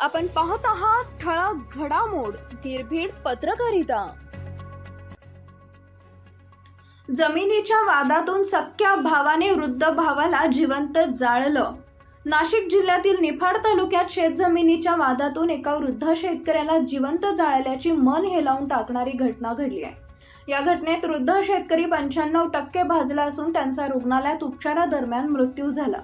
आपण पाहत आहात ठळक घडामोड निर्भीड पत्रकारिता. जमिनीच्या वादातून सख्या भावाने वृद्ध भावाला जिवंत जाळलं. नाशिक जिल्ह्यातील निफाड तालुक्यात शेतजमिनीच्या वादातून एका वृद्ध शेतकऱ्याला जिवंत जाळल्याची मन हेलावून टाकणारी घटना घडली आहे. या घटनेत वृद्ध शेतकरी पंच्याण्णव टक्के भाजला असून त्यांचा रुग्णालयात उपचारादरम्यान मृत्यू झाला.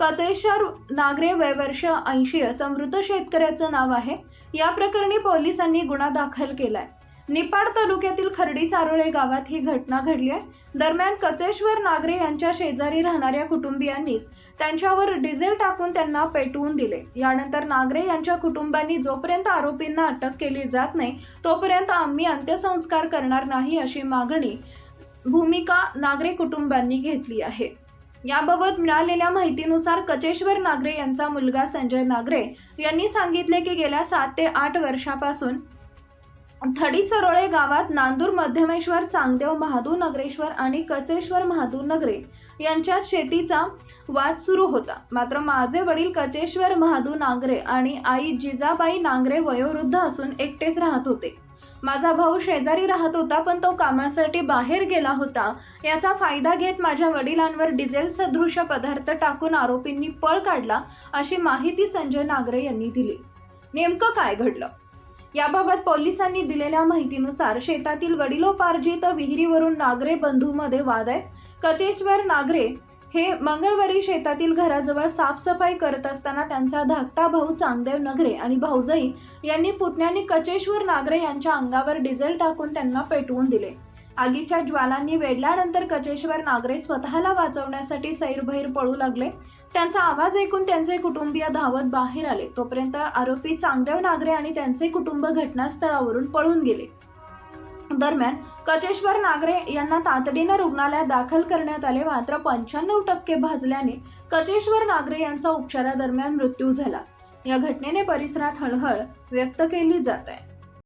कचेश्वर नागरे वयवर्ष ऐंशी असं मृत शेतकऱ्याचं नाव आहे. या प्रकरणी पोलिसांनी गुन्हा दाखल केलाय. निपाड तालुक्यातील खर्डी सारोळे गावात ही घटना घडली आहे. दरम्यान कचेश्वर नागरे यांच्या शेजारी राहणाऱ्या कुटुंबियांनीच त्यांच्यावर डिझेल टाकून त्यांना पेटवून दिले. यानंतर नागरे यांच्या कुटुंबांनी जोपर्यंत आरोपींना अटक केली जात नाही तोपर्यंत आम्ही अंत्यसंस्कार करणार नाही अशी मागणी भूमिका नागरे कुटुंबांनी घेतली आहे. याबाबत मिळालेल्या माहितीनुसार कचेश्वर नागरे यांचा मुलगा संजय नागरे यांनी सांगितले की गेल्या सात ते आठ वर्षापासून थडी सरोळे गावात नांदूर मध्यमेश्वर चांगदेव महादूर नगरेश्वर आणि कचेश्वर महादूर नगरे यांच्यात शेतीचा वाद सुरू होता. मात्र माझे वडील कचेश्वर महादू नांगरे आणि आई जिजाबाई नांगरे वयोवृद्ध असून एकटेच राहत होते. माझा भाऊ शेजारी राहत होता पण तो कामासाठी बाहेर गेला होता. याचा फायदा घेत माझ्या वडिलांवर डिझेल सदृश पदार्थ टाकून आरोपींनी पळ काढला अशी माहिती संजय नागरे यांनी दिली. नेमकं काय घडलं? याबाबत पोलिसांनी दिलेल्या माहितीनुसार शेतातील वडिलोपार्जित विहिरीवरून नागरे बंधूमध्ये वाद आहे. कचेश्वर नागरे हे मंगळवारी शेतातील घराजवळ साफसफाई करत असताना त्यांचा धाकटा भाऊ चांगदेव नगरे आणि भाऊजाई यांनी पुतण्याने कचेश्वर नागरे यांच्या अंगावर डिझेल टाकून त्यांना पेटवून दिले. आगीच्या ज्वालांनी वेढल्यानंतर कचेश्वर नागरे स्वतःला वाचवण्यासाठी सैरभैर पळू लागले. त्यांचा आवाज ऐकून त्यांचे कुटुंबीय धावत बाहेर आले. तोपर्यंत आरोपी चांगदेव नागरे आणि त्यांचे कुटुंब घटनास्थळावरून पळून गेले. दरम्यान कचेश्वर नागरे यांना तातडीनं रुग्णालयात दाखल करण्यात आले. मात्र पंच्याण्णव टक्के भाजल्याने कचेश्वर नागरे यांचा उपचारादरम्यान मृत्यू झाला. या घटनेने परिसरात हळहळ व्यक्त केली जात आहे.